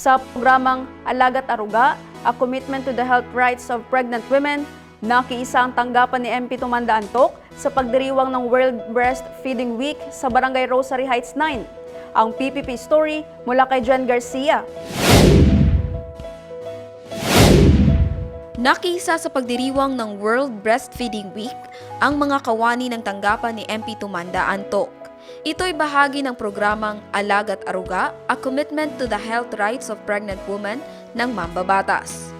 Sa programang Alagat Aruga, A Commitment to the Health Rights of Pregnant Women, nakiisa ang tanggapan ni MP Tumanda Antok sa pagdiriwang ng World Breastfeeding Week sa Barangay Rosary Heights 9. Ang PPP story mula kay Jen Garcia. Nakisa sa pagdiriwang ng World Breastfeeding Week ang mga kawani ng tanggapan ni MP Tumanda Antok. Ito'y bahagi ng programang Alagat Aruga, A Commitment to the Health Rights of Pregnant Women ng Mambabatas.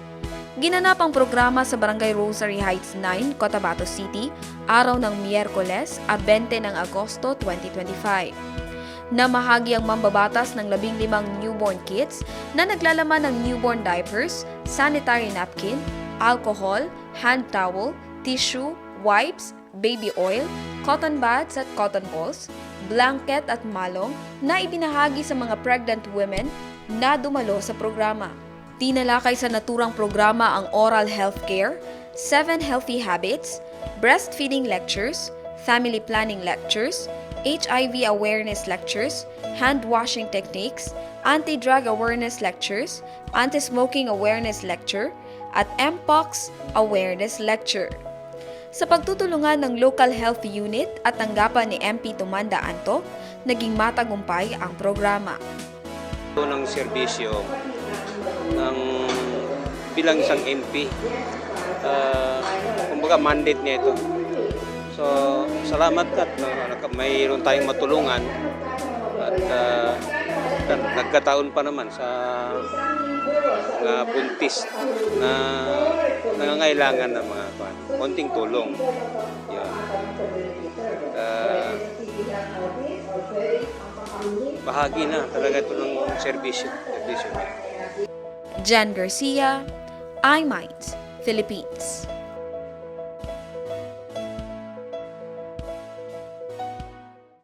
Ginanap ang programa sa Barangay Rosary Heights 9, Cotabato City, araw ng Miyerkules, a 20 ng Agosto 2025. Namahagi ang mambabatas ng 15 newborn kits na naglalaman ng newborn diapers, sanitary napkin, alcohol, hand towel, tissue, wipes, baby oil, cotton buds at cotton balls, blanket at malong na ibinahagi sa mga pregnant women na dumalo sa programa. Tinalakay sa naturang programa ang oral health care, 7 healthy habits, breastfeeding lectures, family planning lectures, HIV awareness lectures, hand washing techniques, anti-drug awareness lectures, anti-smoking awareness lecture, at MPOX awareness lecture. Sa pagtutulungan ng local health unit at tanggapan ni MP Tumanda Anto, naging matagumpay ang programa. Ito ng serbisyo ng bilang isang MP. Uh, kumbaga mandate niya ito. So, salamat at uh, mayroon tayong matulungan at uh, nag- nagkataon pa naman sa mga buntis na nangangailangan ng mga kwan, konting tulong. Yun. Uh, bahagi na talaga ito ng serbisyo niya. Jan Garcia, iMinds, Philippines.